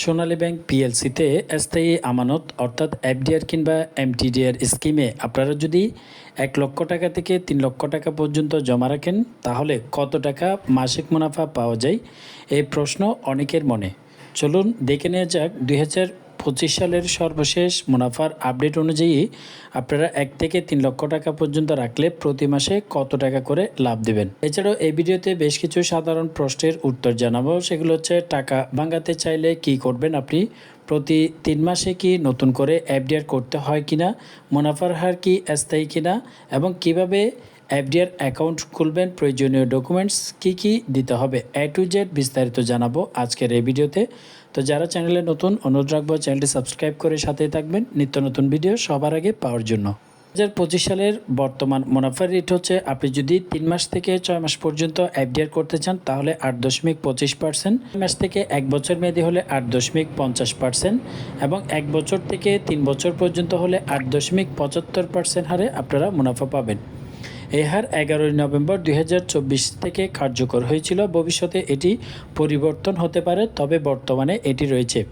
সোনালী bank পিএলসিতে স্থায়ী আমানত, অর্থাৎ এফডিআর কিংবা এমটিডিআর স্কিমে আপনারা যদি এক লক্ষ টাকা থেকে তিন লক্ষ টাকা পর্যন্ত জমা রাখেন, তাহলে কত টাকা মাসিক মুনাফা পাওয়া যায়? এই প্রশ্ন অনেকের মনে। চলুন দেখে নেওয়া যাক দুই হাজার পঁচিশ সালের সর্বশেষ মুনাফার আপডেট অনুযায়ী আপনারা এক থেকে তিন লক্ষ টাকা পর্যন্ত রাখলে প্রতি মাসে কত টাকা করে লাভ দেবেন? এছাড়াও এই ভিডিওতে বেশ কিছু সাধারণ প্রশ্নের উত্তর জানাব। সেগুলো হচ্ছে, টাকা ভাঙাতে চাইলে কি করবেন আপনি? প্রতি তিন মাসে কি নতুন করে এফডিআর করতে হয় কিনা? মুনাফার হার কি স্থায়ী কিনা? এবং কীভাবে এফডিআর অ্যাকাউন্ট খুলবেন। প্রয়োজনীয় ডকুমেন্টস কি কি দিতে হবে? এ টু জেড বিস্তারিত জানাব আজকের এই ভিডিওতে। তো যারা চ্যানেলে নতুন, অনুরোধ রাখব চ্যানেলটি সাবস্ক্রাইব করে সাথেই থাকবেন। নিত্য নতুন ভিডিও সবার আগে পাওয়ার জন্য। দু হাজার পঁচিশ সালের বর্তমান মুনাফার রেট হচ্ছে, আপনি যদি তিন মাস থেকে ছয় মাস পর্যন্ত এফডিআর করতে চান, তাহলে আট দশমিক পঁচিশ পার্সেন্ট। মাস থেকে এক বছর মেয়াদি হলে আট দশমিক পঞ্চাশ পার্সেন্ট এবং এক বছর থেকে তিন বছর পর্যন্ত হলে আট দশমিক পঁচাত্তর পার্সেন্ট হারে আপনারা মুনাফা পাবেন। এই হার এগারোই নভেম্বর দু হাজার চব্বিশ থেকে কার্যকর হয়েছিল। ভবিষ্যতে এটি পরিবর্তন হতে পারে, তবে বর্তমানে এটি রয়েছে।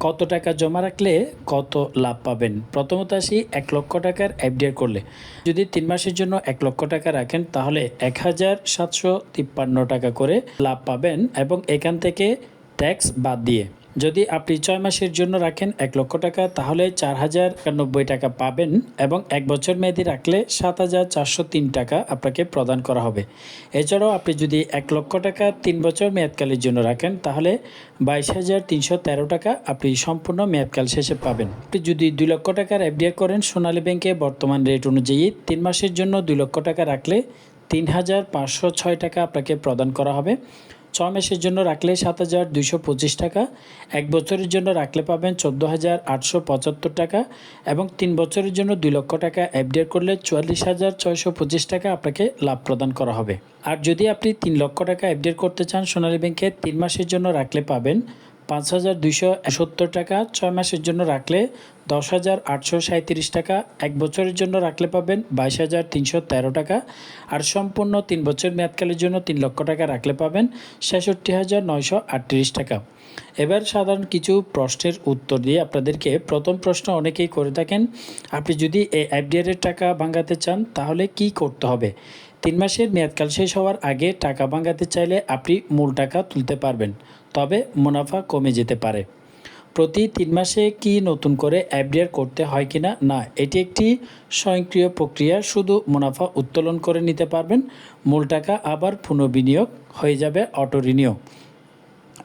কত টাকা জমা রাখলে কত লাভ পাবেন? প্রথমত আসি, এক লক্ষ টাকার এফডিআর করলে। যদি তিন মাসের জন্য এক লক্ষ টাকা রাখেন, তাহলে এক হাজার সাতশো তিপ্পান্ন টাকা করে লাভ পাবেন এবং এখান থেকে ট্যাক্স বাদ দিয়ে। যদি আপনি ছয় মাসের জন্য রাখেন এক লক্ষ টাকা, তাহলে চার হাজার একানব্বই টাকা পাবেন এবং এক বছর মেয়াদি রাখলে সাত হাজার চারশো তিন টাকা আপনাকে প্রদান করা হবে। এছাড়াও আপনি যদি এক লক্ষ টাকা তিন বছর মেয়াদকালের জন্য রাখেন, তাহলে বাইশ হাজার তিনশো তেরো টাকা আপনি সম্পূর্ণ মেয়াদকাল শেষে পাবেন। আপনি যদি দুই লক্ষ টাকার এফডিআর করেন, সোনালী ব্যাংকে বর্তমান রেট অনুযায়ী তিন মাসের জন্য দুই লক্ষ টাকা রাখলে তিন হাজার পাঁচশো ছয় টাকা আপনাকে প্রদান করা হবে। ছয় মাসের জন্য রাখলে সাত হাজার দুইশো পঁচিশ টাকা, এক বছরের জন্য রাখলে পাবেন চোদ্দ হাজার আটশো পঁচাত্তর টাকা এবং তিন বছরের জন্য দুই লক্ষ টাকা এফডিআর করলে চুয়াল্লিশ হাজার ছয়শো পঁচিশ টাকা আপনাকে লাভ প্রদান করা হবে। আর যদি আপনি তিন লক্ষ টাকা এফডিআর করতে চান সোনালী ব্যাংকে, তিন মাসের জন্য রাখলে পাবেন পাঁচ হাজার দুইশো সত্তর টাকা ছয় মাসের জন্য রাখলে দশ হাজার আটশো সাঁত্রিশ টাকা, এক বছরের জন্য রাখলে পাবেন বাইশ হাজার তিনশো তেরো টাকা, আর সম্পূর্ণ তিন বছর মেয়াদকালের জন্য তিন লক্ষ টাকা রাখলে পাবেন ছেষট্টি হাজার নয়শো আটত্রিশ টাকা। এবার সাধারণ কিছু প্রশ্নের উত্তর দিয়ে আপনাদেরকে প্রথম প্রশ্ন অনেকেই করে থাকেন, আপনি যদি এই এফডিআর এর টাকা ভাঙাতে চান তাহলে কি করতে হবে? তিন মাসের মেয়াদকাল শেষ হওয়ার আগে টাকা ভাঙাতে চাইলে আপনি মূল টাকা তুলতে পারবেন। তবে মুনাফা কমে যেতে পারে। প্রতি তিন মাসে কি নতুন করে অ্যাপডিয়ার করতে হয় কি না না এটি একটি স্বয়ংক্রিয় প্রক্রিয়া। শুধু মুনাফা উত্তোলন করে নিতে পারবেন। মূল টাকা আবার পুনর্বিনিয়োগ হয়ে যাবে অটো রিনিয়োগ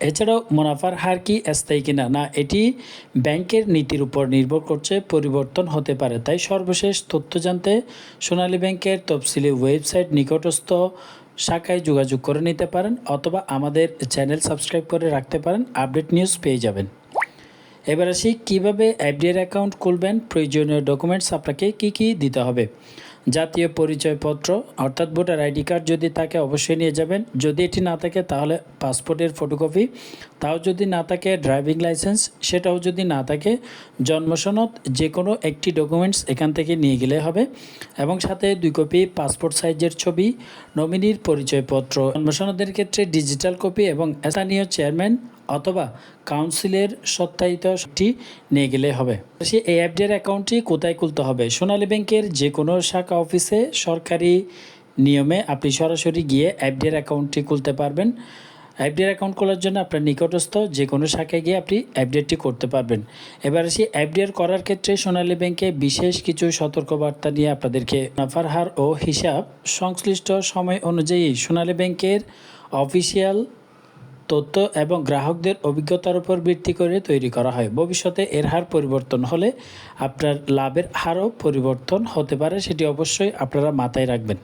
এছাড়াও মুনাফার হার কি স্থায়ী কিনা? না, এটি ব্যাংকের নীতির উপর নির্ভর করছে, পরিবর্তন হতে পারে। তাই সর্বশেষ তথ্য জানতে সোনালী ব্যাংকের তফসিলি ওয়েবসাইট নিকটস্থ শাখায় যোগাযোগ করে নিতে পারেন অথবা আমাদের চ্যানেল সাবস্ক্রাইব করে রাখতে পারেন। আপডেট নিউজ পেয়ে যাবেন। এবার আসি, কীভাবে এফডিআর অ্যাকাউন্ট খুলবেন? প্রয়োজনীয় ডকুমেন্টস আপনাকে কি কি দিতে হবে? জাতীয় পরিচয়পত্র, অর্থাৎ ভোটার আইডি কার্ড যদি থাকে অবশ্যই নিয়ে যাবেন। যদি এটি না থাকে, তাহলে পাসপোর্টের ফটোকপি। তাও যদি না থাকে, ড্রাইভিং লাইসেন্স, সেটাও যদি না থাকে, জন্মসনদ যে কোনো একটি ডকুমেন্টস এখান থেকে নিয়ে গেলে হবে। এবং সাথে দুই কপি পাসপোর্ট সাইজের ছবি, নমিনির পরিচয়পত্র। জন্মসনদের ক্ষেত্রে ডিজিটাল কপি এবং স্থানীয় চেয়ারম্যান অথবা কাউন্সিলের সত্যায়িতটি নিয়ে গেলে হবে। সে এই অ্যাপডের অ্যাকাউন্টটি কোথায় খুলতে হবে? সোনালী ব্যাংকের যে কোনো শাখা অফিসে সরকারি নিয়মে আপনি সরাসরি গিয়ে অ্যাপডের অ্যাকাউন্টটি খুলতে পারবেন। অ্যাপডের অ্যাকাউন্ট খোলার জন্য আপনার নিকটস্থ যে কোনো শাখায় গিয়ে আপনি অ্যাপডেটটি করতে পারবেন। এবার আসি অ্যাপডের করার ক্ষেত্রে সোনালী ব্যাংকে বিশেষ কিছু সতর্কবার্তা নিয়ে আপনাদেরকে নাফার হার ও হিসাব সংশ্লিষ্ট সময় অনুযায়ী সোনালী ব্যাংকের অফিসিয়াল তথ্য এবং গ্রাহকদের অভিজ্ঞতার উপর ভিত্তি করে তৈরি করা হয়। ভবিষ্যতে এর হার পরিবর্তন হলে আপনার লাভের হারও পরিবর্তন হতে পারে, সেটি অবশ্যই আপনারা মাথায় রাখবেন।